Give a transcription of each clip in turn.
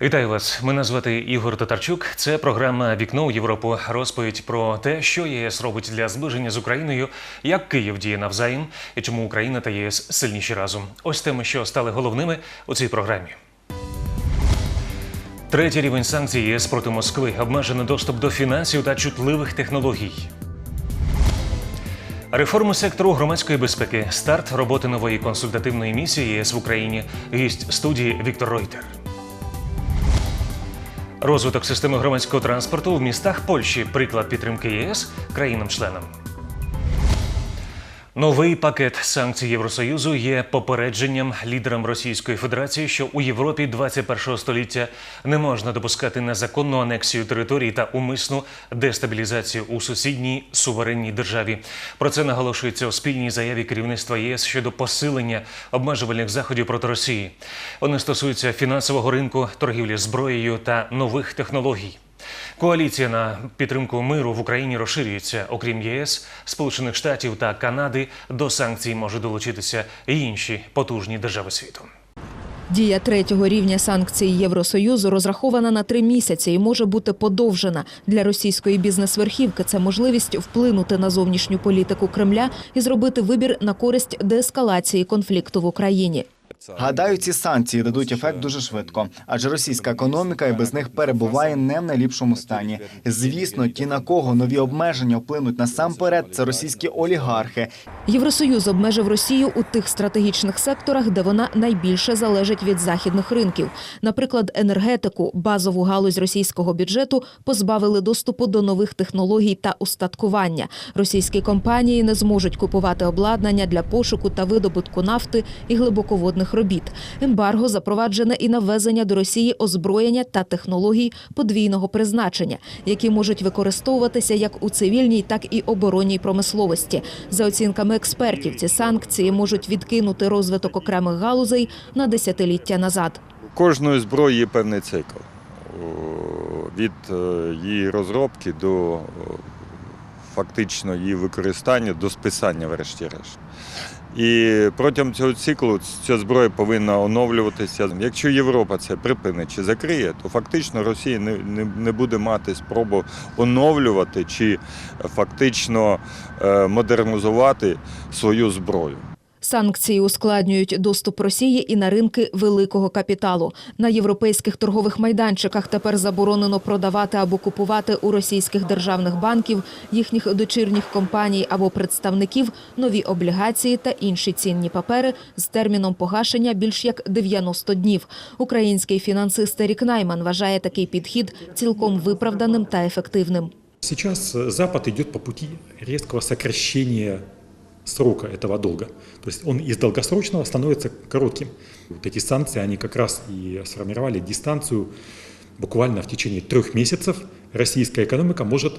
Вітаю вас. Мене звати Ігор Татарчук. Це програма Вікно у Європу. Розповідь про те, що ЄС робить для зближення з Україною, як Київ діє навзаєм і чому Україна та ЄС сильніші разом. Ось теми, що стали головними у цій програмі. Третій рівень санкцій ЄС проти Москви обмежений доступ до фінансів та чутливих технологій. Реформи сектору громадської безпеки, старт роботи нової консультативної місії ЄС в Україні, гість студії Віктор Ройтер. Розвиток системи громадського транспорту в містах Польщі приклад підтримки ЄС країнам-членам. Новий пакет санкцій Євросоюзу є попередженням лідерам Російської Федерації, що у Європі 21 століття не можна допускати незаконну анексію територій та умисну дестабілізацію у сусідній суверенній державі. Про це наголошується у спільній заяві керівництва ЄС щодо посилення обмежувальних заходів проти Росії. Вони стосуються фінансового ринку, торгівлі зброєю та нових технологій. Коаліція на підтримку миру в Україні розширюється. Окрім ЄС, Сполучених Штатів та Канади до санкцій можуть долучитися і інші потужні держави світу. Дія третього рівня санкцій Євросоюзу розрахована на три місяці і може бути подовжена для російської бізнес-верхівки. Це можливість вплинути на зовнішню політику Кремля і зробити вибір на користь деескалації конфлікту в Україні. Гадаю, ці санкції дадуть ефект дуже швидко, адже російська економіка і без них перебуває не в найліпшому стані. Звісно, ті, на кого нові обмеження вплинуть насамперед, це російські олігархи. Євросоюз обмежив Росію у тих стратегічних секторах, де вона найбільше залежить від західних ринків. Наприклад, енергетику, базову галузь російського бюджету позбавили доступу до нових технологій та устаткування. Російські компанії не зможуть купувати обладнання для пошуку та видобутку нафти і глибоководних робіт. Ембарго запроваджене і на ввезення до Росії озброєння та технологій подвійного призначення, які можуть використовуватися як у цивільній, так і оборонній промисловості. За оцінками експертів, ці санкції можуть відкинути розвиток окремих галузей на десятиліття назад. Кожної зброї є певний цикл. Від е, її розробки до фактично її використання, до списання, врешті-решт. І протягом цього циклу ця зброя повинна оновлюватися. Якщо Європа це припинить чи закриє, то фактично Росія не, не, не буде мати спробу оновлювати чи фактично е, модернізувати свою зброю. Санкції ускладнюють доступ Росії і на ринки великого капіталу. На європейських торгових майданчиках тепер заборонено продавати або купувати у російських державних банків, їхніх дочірніх компаній або представників нові облігації та інші цінні папери з терміном погашення більш як 90 днів. Український фінансист Ерік Найман вважає такий підхід цілком виправданим та ефективним. Сейчас Запад идет по пути резкого сокращения срока этого долга. То есть он из долгосрочного становится коротким. Вот эти санкции, они как раз и сформировали дистанцию. Буквально в течение трех месяцев российская экономика может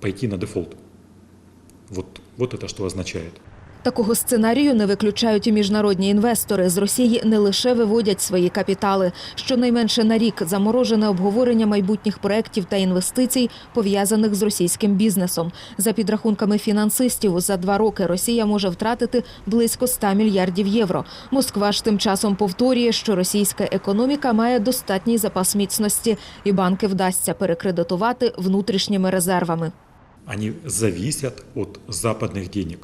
пойти на дефолт. Вот, вот это что означает. Такого сценарію не виключають і міжнародні інвестори. З Росії не лише виводять свої капітали. Щонайменше на рік заморожене обговорення майбутніх проєктів та інвестицій, пов'язаних з російським бізнесом. За підрахунками фінансистів, за два роки Росія може втратити близько 100 мільярдів євро. Москва ж тим часом повторює, що російська економіка має достатній запас міцності, і банки вдасться перекредитувати внутрішніми резервами. Они зависят от западных денег.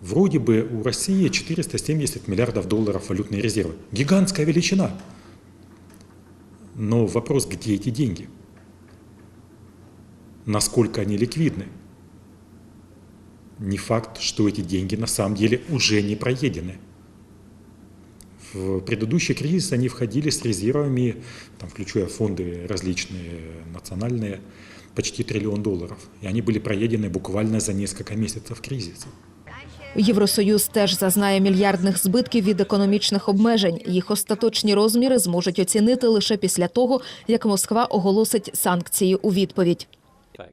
Вроде бы у России 470 миллиардов долларов валютные резервы. Гигантская величина. Но вопрос, где эти деньги? Насколько они ликвидны? Не факт, что эти деньги на самом деле уже не проедены. В предыдущий кризис они входили с резервами, там, включая фонды различные национальные, почти триллион долларов. И они были проедены буквально за несколько месяцев кризиса. Євросоюз теж зазнає мільярдних збитків від економічних обмежень. Їх остаточні розміри зможуть оцінити лише після того, як Москва оголосить санкції у відповідь.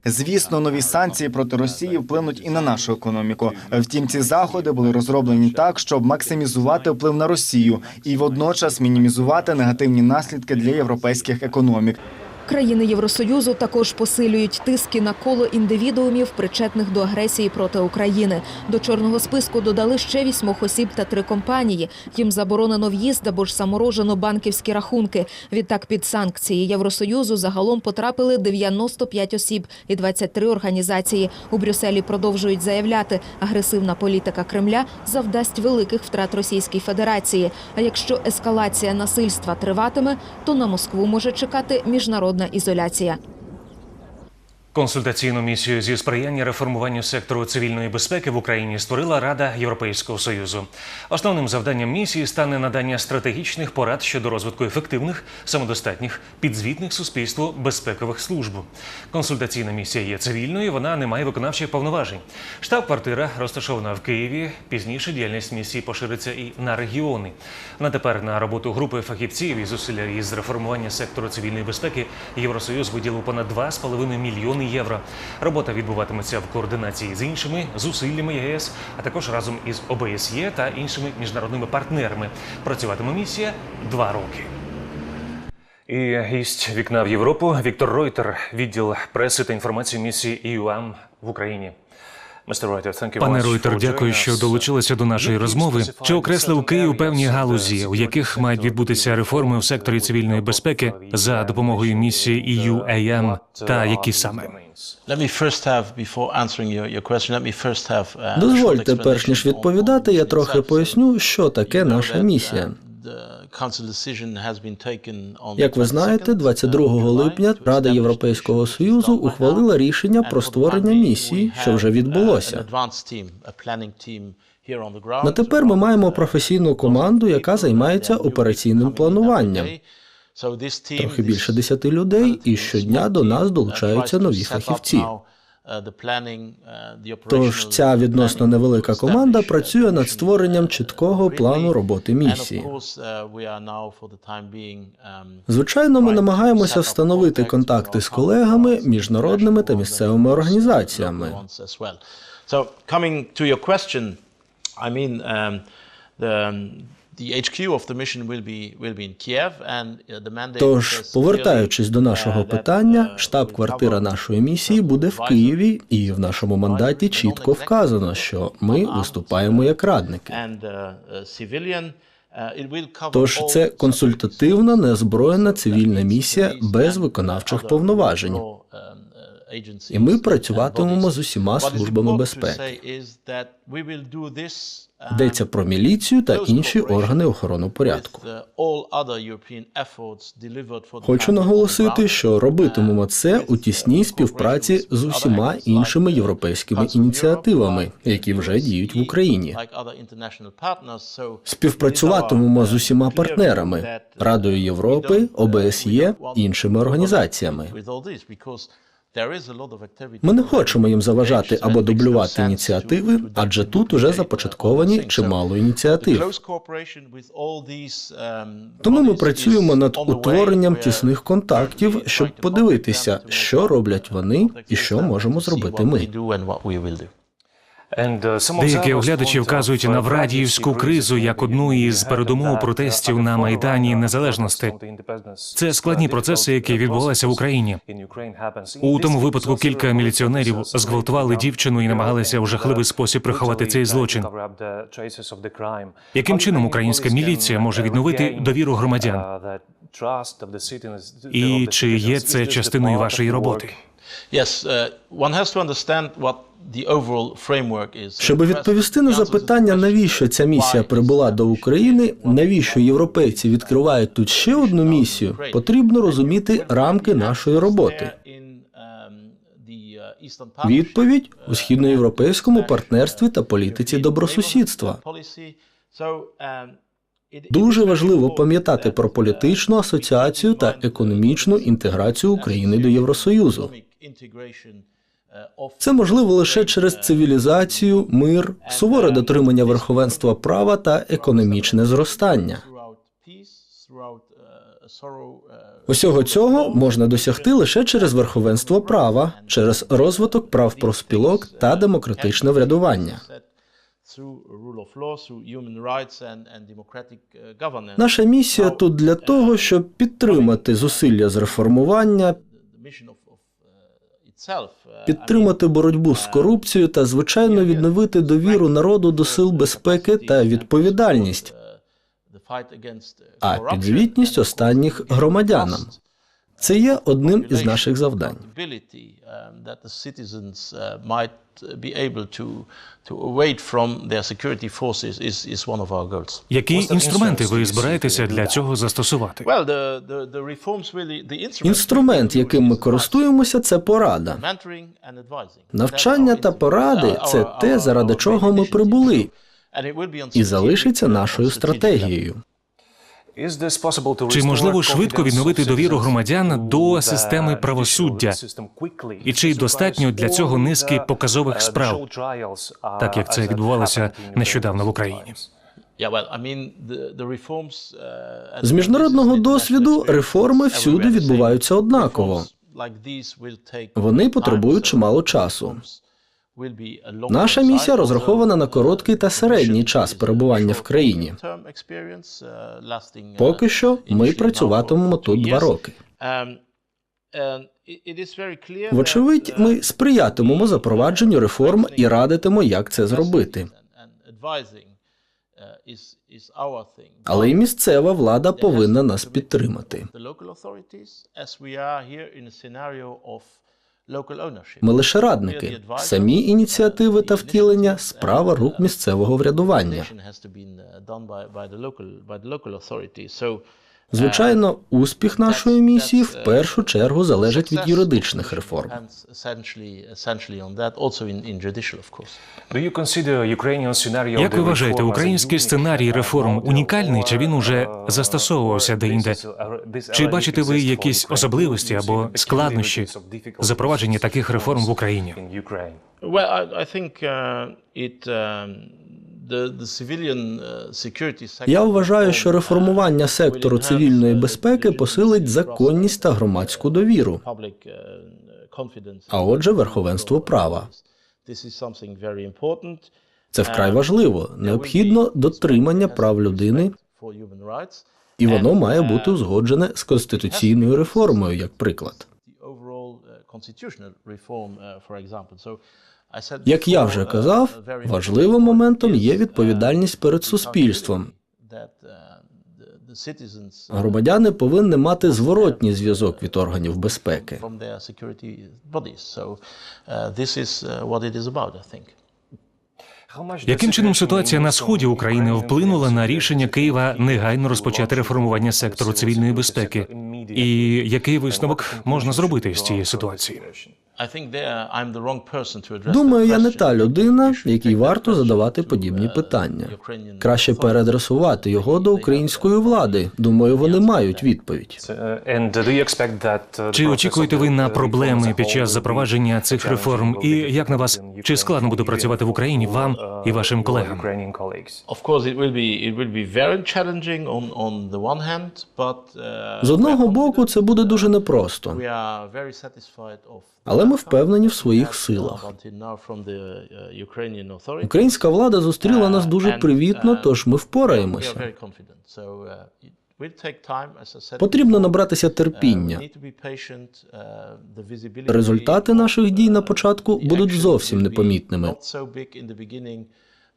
Звісно, нові санкції проти Росії вплинуть і на нашу економіку. Втім, ці заходи були розроблені так, щоб максимізувати вплив на Росію і водночас мінімізувати негативні наслідки для європейських економік. Країни Євросоюзу також посилюють тиски на коло індивідуумів, причетних до агресії проти України. До чорного списку додали ще вісьмох осіб та три компанії. Їм заборонено в'їзд або ж саморожено банківські рахунки. Відтак під санкції Євросоюзу загалом потрапили 95 осіб і 23 організації. У Брюсселі продовжують заявляти, агресивна політика Кремля завдасть великих втрат Російській Федерації. А якщо ескалація насильства триватиме, то на Москву може чекати міжнародна ізоляція. Консультаційну місію зі сприяння реформуванню сектору цивільної безпеки в Україні створила Рада Європейського союзу. Основним завданням місії стане надання стратегічних порад щодо розвитку ефективних, самодостатніх, підзвітних суспільству безпекових служб. Консультаційна місія є цивільною, вона не має виконавчих повноважень. Штаб-квартира розташована в Києві. Пізніше діяльність місії пошириться і на регіони. На тепер на роботу групи фахівців і зусилля із реформування сектору цивільної безпеки Євросоюз виділив понад 2,5 мільйони євро. Робота відбуватиметься в координації з іншими зусиллями ЄС, а також разом із ОБСЄ та іншими міжнародними партнерами. Працюватиме місія два роки. І гість вікна в Європу Віктор Ройтер, відділ преси та інформації місії ІЮАМ в Україні. Пане Ройтер, дякую, що долучилися до нашої розмови. Чи окреслив Київ певні галузі, у яких мають відбутися реформи у секторі цивільної безпеки за допомогою місії EUAM, та які саме? Uh, Дозвольте, перш ніж відповідати, я трохи поясню, що таке наша місія. Uh, Як ви знаєте, 22nd, 22 uh, липня Рада Європейського Союзу ухвалила рішення про створення місії, що вже uh, відбулося. На тепер ми маємо професійну команду, яка займається операційним плануванням. Трохи більше 10 людей, і щодня до нас долучаються нові фахівці. Тож ця відносно невелика команда працює над створенням чіткого плану роботи місії. Звичайно, ми намагаємося встановити контакти з колегами, міжнародними та місцевими організаціями. So coming to your question, I mean, um, the, uh, Тож, повертаючись до нашого uh, питання, uh, штаб-квартира нашої місії буде в Києві, і в нашому мандаті чітко вказано, що ми виступаємо як радники. Тож це консультативна, незброєна цивільна місія без виконавчих повноважень. um, І ми працюватимемо з усіма службами безпеки. Йдеться про міліцію та інші органи охорони порядку. uh, Хочу наголосити, що робитимемо це у тісній співпраці з усіма іншими європейськими ініціативами, які вже діють в Україні. Співпрацюватимемо з усіма партнерами Радою Європи, ОБСЄ, іншими організаціями. Ми не хочемо їм заважати або дублювати ініціативи, адже тут уже започатковані чимало ініціатив. Тому ми працюємо над утворенням тісних контактів, щоб подивитися, що роблять вони і що можемо зробити ми. Деякі оглядачі вказують на Врадіївську кризу як одну із передумов протестів на майдані незалежності. Це складні процеси, які відбувалися в Україні. У тому випадку кілька міліціонерів зґвалтували дівчину і намагалися в жахливий спосіб приховати цей злочин. Яким чином українська міліція може відновити довіру громадян? І чи є це частиною вашої роботи? Yes, uh, one has to understand what the overall framework is. Щоб відповісти на запитання, навіщо ця місія прибула до України, навіщо європейці відкривають тут ще одну місію, потрібно розуміти рамки нашої роботи. Відповідь у східноєвропейському партнерстві та політиці добросусідства. Дуже важливо пам'ятати про політичну асоціацію та економічну інтеграцію України до Євросоюзу. Це можливо лише через цивілізацію, мир, суворе дотримання верховенства права та економічне зростання. Усього цього можна досягти лише через верховенство права, через розвиток прав профспілок та демократичне врядування. uh. Наша місія тут для того, щоб підтримати зусилля з реформування, the mission of, of uh, itself. uh, підтримати боротьбу з корупцією та, звичайно, відновити довіру народу до сил безпеки та відповідальність, а підзвітність останніх громадянам. Це є одним із наших завдань. um, uh. Які інструменти ви збираєтеся для цього застосувати? Інструмент, яким ми користуємося, це порада. Навчання та поради instrument. це те, заради чого ми прибули, і залишиться нашою стратегією. Чи можливо швидко відновити довіру громадян до системи правосуддя? І чи достатньо для цього низки показових справ, так як це відбувалося нещодавно в Україні? Uh, and З міжнародного досвіду реформи всюди відбуваються однаково. Вони потребують чимало часу. Наша місія розрахована на короткий та середній час перебування в країні. Поки що ми працюватимемо тут два роки. Вочевидь, ми сприятимемо запровадженню реформ і радитимо, як це зробити. Але і місцева влада повинна нас підтримати. Ми лише радники. Самі ініціативи та втілення справа рук місцевого врядування. Uh, Звичайно, успіх нашої місії в першу чергу залежить від юридичних реформ. Як ви вважаєте, український сценарій реформ унікальний, чи він уже застосовувався деінде? Чи бачите ви якісь особливості або складнощі запровадження таких реформ в Україні? Uh, Я вважаю, що uh, реформування сектору цивільної uh, безпеки посилить законність та громадську довіру, а отже, верховенство права. Це вкрай важливо. Необхідно дотримання прав людини, і воно має бути узгоджене з конституційною реформою, як приклад. Як я вже uh, казав, важливим моментом є uh, відповідальність перед суспільством. uh, Громадяни повинні мати зворотній зв'язок від органів безпеки. Яким чином ситуація на сході України вплинула на рішення Києва негайно розпочати реформування сектору цивільної безпеки? І який висновок можна зробити з цієї ситуації? Думаю, я не та людина, якій варто задавати подібні uh, питання. Краще переадресувати його до української влади. Думаю, вони мають відповідь. Чи очікуєте ви на проблеми під час запровадження цих реформ? І як на вас, чи складно буде працювати в Україні вам і вашим колегам? Uh, З одного боку, це буде дуже непросто, але ми впевнені в своїх силах. uh. Українська влада зустріла нас дуже привітно, uh, тож ми впораємося. uh. Потрібно набратися Uh, терпіння. Uh, Результати наших дій на uh, початку будуть зовсім непомітними.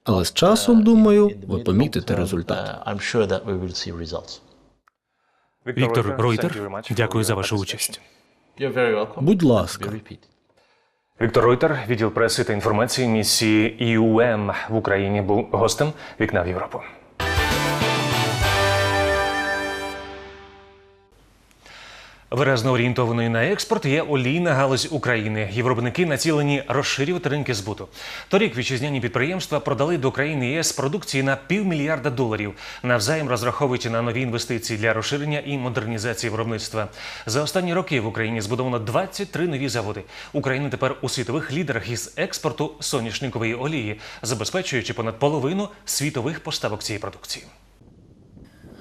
Але з часом, uh, думаю, ви помітите результат. Віктор Ройтер, дякую за вашу участь. Будь ласка. Віктор Ройтер, відділ преси та інформації місії ІУМ в Україні, був гостем вікна в Європу. Виразно орієнтованою на експорт є олійна галузь України. Євробники націлені розширювати ринки збуту. Торік вітчизняні підприємства продали до країни ЄС продукції на півмільярда доларів. Навзаєм розраховуючи на нові інвестиції для розширення і модернізації виробництва. За останні роки в Україні збудовано 23 нові заводи. Україна тепер у світових лідерах із експорту соняшникової олії, забезпечуючи понад половину світових поставок цієї продукції.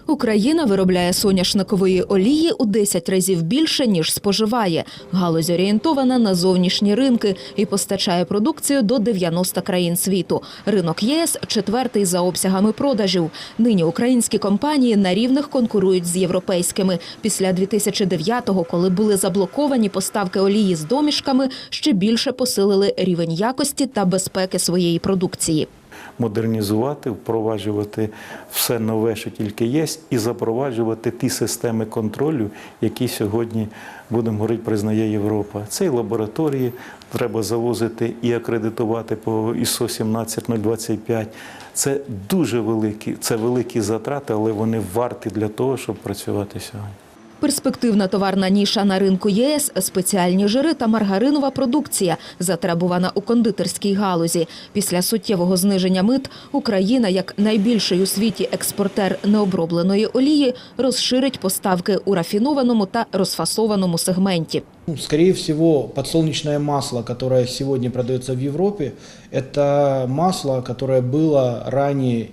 Україна виробляє соняшникової олії у 10 разів більше, ніж споживає. Галузь орієнтована на зовнішні ринки і постачає продукцію до 90 країн світу. Ринок ЄС четвертий за обсягами продажів. Нині українські компанії на рівних конкурують з європейськими. Після 2009-го, коли були заблоковані поставки олії з домішками, ще більше посилили рівень якості та безпеки своєї продукції. Модернізувати, впроваджувати все нове, що тільки є, і запроваджувати ті системи контролю, які сьогодні, будемо говорити, признає Європа. Це і лабораторії треба завозити і акредитувати по ISO 17025. Це дуже великі, це великі затрати, але вони варті для того, щоб працювати сьогодні. Перспективна товарна ніша на ринку єС – спеціальні жири та маргаринова продукція, затребувана у кондитерській галузі. Після суттєвого зниження мит Україна, як найбільший у світі експортер необробленої олії, розширить поставки у рафінованому та розфасованому сегменті. Ну, Скорее всего, подсолнечное масло, которое сегодня продается в Европе, это масло, которое было ранее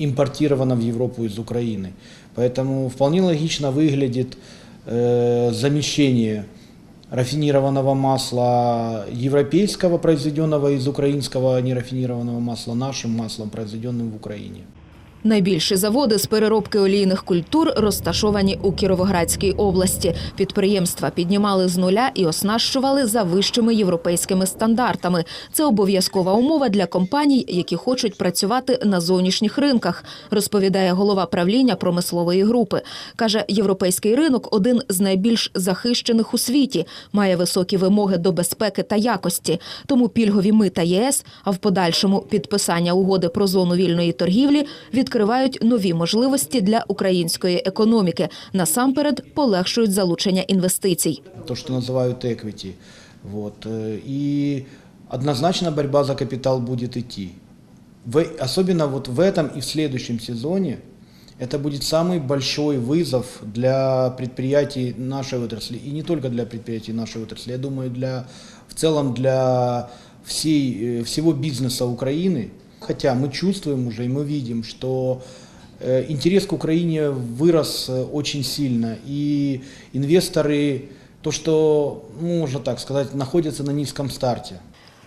импортировано в Европу из Украины. Поэтому вполне логично выглядит э, замещение рафинированного масла европейского, произведенного из украинского нерафинированного масла, нашим маслом, произведенным в Украине. Найбільші заводи з переробки олійних культур розташовані у Кіровоградській області. Підприємства піднімали з нуля і оснащували за вищими європейськими стандартами. Це обов'язкова умова для компаній, які хочуть працювати на зовнішніх ринках, розповідає голова правління промислової групи. Каже, європейський ринок один з найбільш захищених у світі, має високі вимоги до безпеки та якості. Тому пільгові мита ЄС, а в подальшому підписання угоди про зону вільної торгівлі відкривають нові можливості для української економіки. Насамперед полегшують залучення інвестицій. то, что называют equity. Вот. э, И однозначно борьба за капитал будет идти. В- особенно вот в этом и в следующем сезоне это будет самый большой вызов для предприятий нашей отрасли. И не только для предприятий нашей отрасли. Я думаю, для, в целом для всей, э, всего бизнеса Украины. Хотя мы чувствуем уже и мы видим, что э, интерес к Украине вырос э, очень сильно. И инвесторы, то, что, ну, можно так сказать, находятся на низком старте.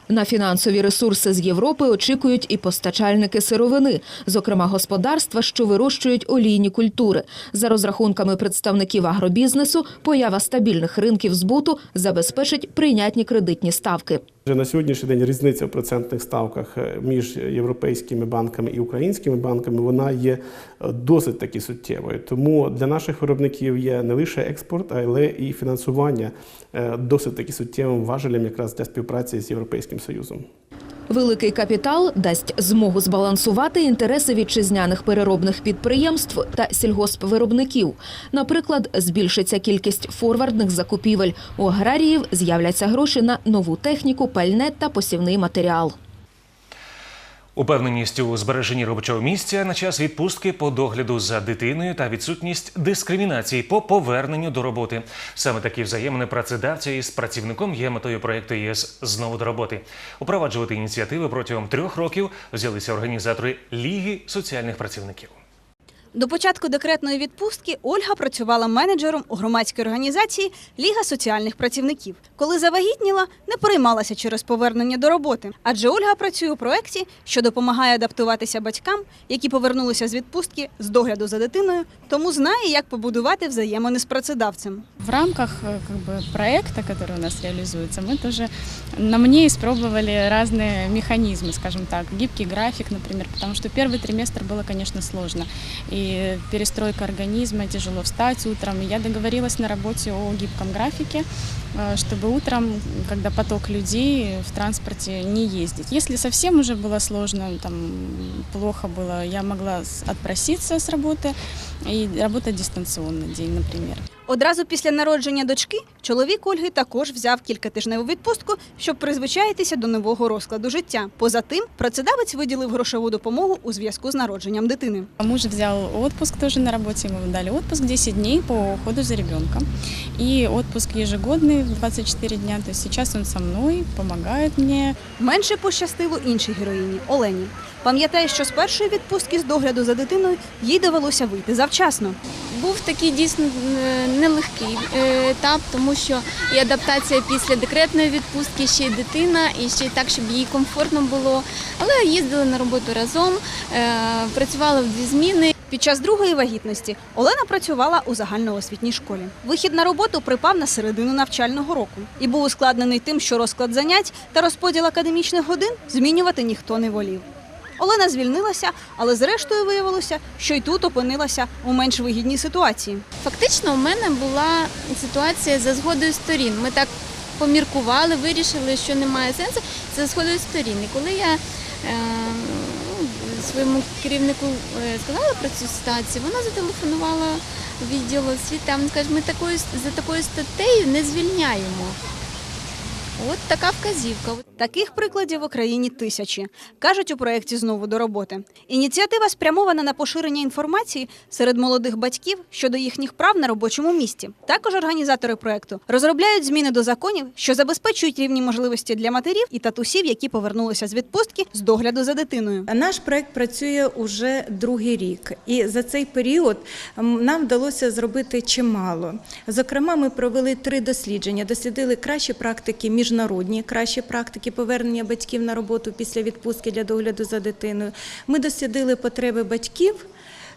На фінансові ресурси з Європи очікують і постачальники сировини, зокрема господарства, що вирощують олійні культури. За розрахунками представників агробізнесу, поява стабільних ринків збуту забезпечить прийнятні кредитні ставки. Вже на сьогоднішній день різниця в процентних ставках е, між європейськими банками і українськими банками вона є е, досить таки суттєвою. Тому для наших виробників є не лише експорт, але і фінансування е, досить таки суттєвим важелем якраз для співпраці з Європейським Союзом. Великий капітал дасть змогу збалансувати інтереси вітчизняних переробних підприємств та сільгоспвиробників. Наприклад, збільшиться кількість форвардних закупівель. У аграріїв з'являться гроші на нову техніку, пальне та посівний матеріал. Упевненість у збереженні робочого місця на час відпустки по догляду за дитиною та відсутність дискримінації по поверненню до роботи. Саме такі взаємини працедавця із працівником є метою проєкту ЄС знову до роботи. Упроваджувати ініціативи протягом трьох років взялися організатори Ліги соціальних працівників. До початку декретної відпустки Ольга працювала менеджером у громадській організації Ліга соціальних працівників. Коли завагітніла, не переймалася через повернення до роботи, адже Ольга працює у проєкті, що допомагає адаптуватися батькам, які повернулися з відпустки з догляду за дитиною, тому знає, як побудувати взаємини з працедавцем. В рамках э, как бы, проекта, который у нас реализуется, мы тоже на мне испробовали разные механизмы, скажем так, гибкий график, например, потому что первый триместр было, конечно, сложно. И перестройка организма, тяжело встать утром. И я договорилась на работе о гибком графике, э, чтобы утром, когда поток людей в транспорте, не ездить. Если совсем уже было сложно, там плохо было, я могла с- отпроситься с работы и работать дистанционно день, например. Одразу після народження дочки чоловік Ольги також взяв кількатижневу відпустку, щоб призвичаїтися до нового розкладу життя. Поза тим, працедавець виділив грошову допомогу у зв'язку з народженням дитини. Муж взял отпуск тоже на работе, ему дали отпуск 10 дней по уходу за ребенком. И отпуск ежегодный в 24 дня, то есть сейчас он со мной, помогает мне. Менше пощастило іншій героїні Олені. Пам'ятає, що з першої відпустки з догляду за дитиною їй довелося вийти завчасно. Був такий дійсно е, нелегкий е, етап, тому що і адаптація після декретної відпустки, ще й дитина, і ще й так, щоб їй комфортно було. Але їздили на роботу разом, е, працювали в дві зміни. Під час другої вагітності Олена працювала у загальноосвітній школі. Вихід на роботу припав на середину навчального року і був ускладнений тим, що розклад занять та розподіл академічних годин змінювати ніхто не волів. Олена звільнилася, але зрештою виявилося, що й тут опинилася у менш вигідній ситуації. Фактично, у мене була ситуація за згодою сторін. Ми так поміркували, вирішили, що немає сенсу. За згодою сторін. І коли я е, ну, своєму керівнику е, сказала про цю ситуацію, вона зателефонувала в відділ освіти, він каже, ми такою за такою статтею не звільняємо. От така вказівка. Таких прикладів в Україні тисячі. Кажуть у проєкті знову до роботи. Ініціатива спрямована на поширення інформації серед молодих батьків щодо їхніх прав на робочому місці. Також організатори проєкту розробляють зміни до законів, що забезпечують рівні можливості для матерів і татусів, які повернулися з відпустки з догляду за дитиною. Наш проект працює уже другий рік, і за цей період нам вдалося зробити чимало. Зокрема, ми провели три дослідження, дослідили кращі практики, міжнародні кращі практики повернення батьків на роботу після відпустки для догляду за дитиною. Ми дослідили потреби батьків.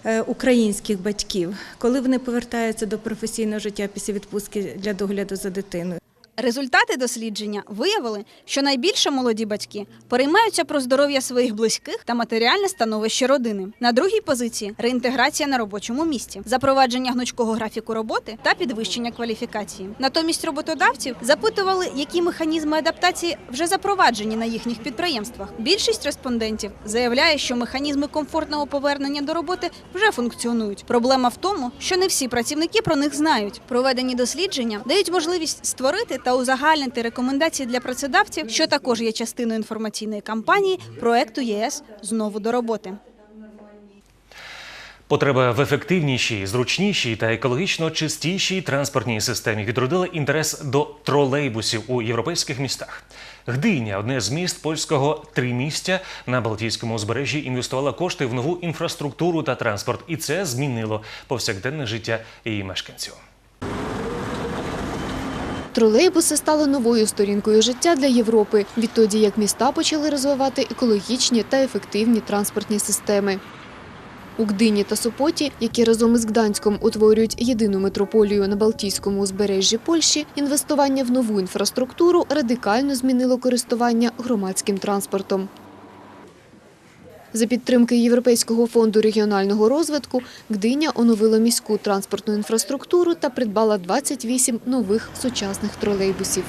е, Українських батьків, коли вони повертаються до професійного життя після відпустки для догляду за дитиною. Результати дослідження виявили, що найбільше молоді батьки переймаються про здоров'я своїх близьких та матеріальне становище родини. На другій позиції реінтеграція на робочому місці, запровадження гнучкого графіку роботи та підвищення кваліфікації. Натомість роботодавців запитували, які механізми адаптації вже запроваджені на їхніх підприємствах. Більшість респондентів заявляє, що механізми комфортного повернення до роботи вже функціонують. Проблема в тому, що не всі працівники про них знають. Проведені дослідження дають можливість створити та узагальнити рекомендації для працедавців, що також є частиною інформаційної кампанії проекту ЄС знову до роботи. Потреба в ефективнішій, зручнішій та екологічно чистішій транспортній системі відродила інтерес до тролейбусів у європейських містах. Гдиня, одне з міст польського тримістя на Балтійському узбережжі, інвестувала кошти в нову інфраструктуру та транспорт, і це змінило повсякденне життя її мешканців. Тролейбуси стали новою сторінкою життя для Європи, відтоді як міста почали розвивати екологічні та ефективні транспортні системи. У Гдині та Сопоті, які разом із Гданськом утворюють єдину метрополію на Балтійському узбережжі Польщі, інвестування в нову інфраструктуру радикально змінило користування громадським транспортом. За підтримки Європейського фонду регіонального розвитку Гдиня оновила міську транспортну інфраструктуру та придбала 28 нових сучасних тролейбусів.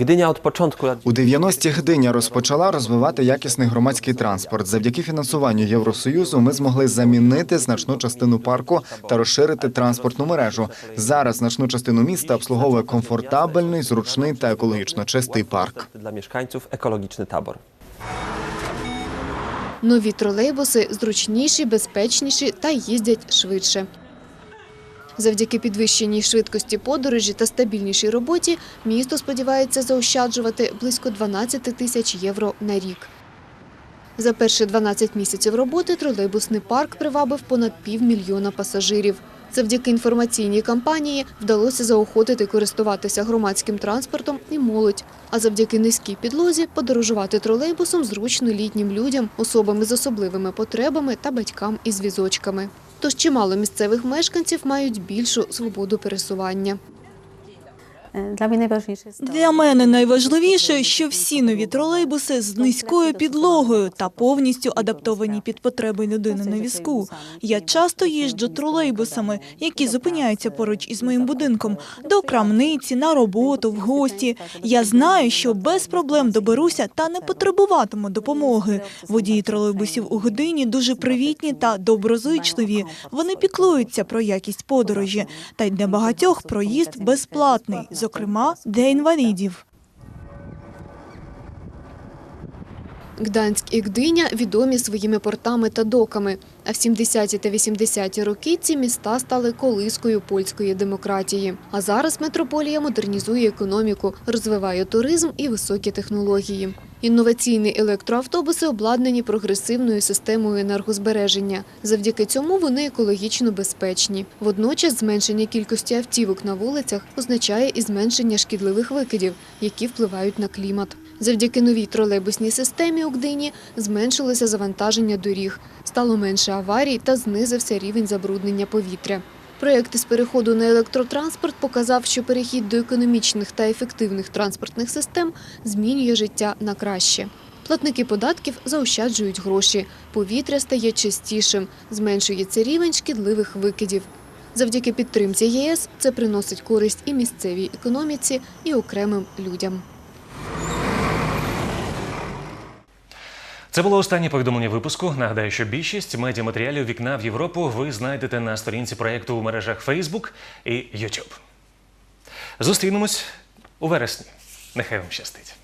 Gdynia od początku lat У 90-ті Гдиня розпочала розвивати якісний громадський транспорт. Завдяки фінансуванню Євросоюзу ми змогли замінити значну частину парку та розширити транспортну мережу. Зараз значну частину міста обслуговує комфортабельний, зручний та екологічно чистий парк. dla mieszkańców ekologiczny tabor. Нові тролейбуси зручніші, безпечніші та їздять швидше. Завдяки підвищеній швидкості подорожі та стабільнішій роботі місто сподівається заощаджувати близько 12 тисяч євро на рік. За перші 12 місяців роботи тролейбусний парк привабив понад півмільйона пасажирів. Завдяки інформаційній кампанії вдалося заохотити користуватися громадським транспортом і молодь. А завдяки низькій підлозі подорожувати тролейбусом зручно літнім людям, особам із особливими потребами та батькам із візочками. Тож чимало місцевих мешканців мають більшу свободу пересування. Для мене найважливіше, що всі нові тролейбуси з низькою підлогою та повністю адаптовані під потреби людини на візку. Я часто їжджу тролейбусами, які зупиняються поруч із моїм будинком, до крамниці, на роботу, в гості. Я знаю, що без проблем доберуся та не потребуватиму допомоги. Водії тролейбусів у годині дуже привітні та доброзичливі. Вони піклуються про якість подорожі, та й для багатьох проїзд безплатний, зокрема для інвалідів. Гданськ і Гдиня відомі своїми портами та доками. А в 70-ті та 80-ті роки ці міста стали колискою польської демократії. А зараз метрополія модернізує економіку, розвиває туризм і високі технології. Інноваційні електроавтобуси обладнані прогресивною системою енергозбереження. Завдяки цьому вони екологічно безпечні. Водночас зменшення кількості автівок на вулицях означає і зменшення шкідливих викидів, які впливають на клімат. Завдяки новій тролейбусній системі у Гдині зменшилося завантаження доріг, стало менше аварій та знизився рівень забруднення повітря. Проєкт із переходу на електротранспорт показав, що перехід до економічних та ефективних транспортних систем змінює життя на краще. Платники податків заощаджують гроші, повітря стає чистішим, зменшується рівень шкідливих викидів. Завдяки підтримці ЄС це приносить користь і місцевій економіці, і окремим людям. Це було останнє повідомлення випуску. Нагадаю, що більшість медіаматеріалів вікна в Європу ви знайдете на сторінці проєкту у мережах Facebook і YouTube. Зустрінемось у вересні. Нехай вам щастить.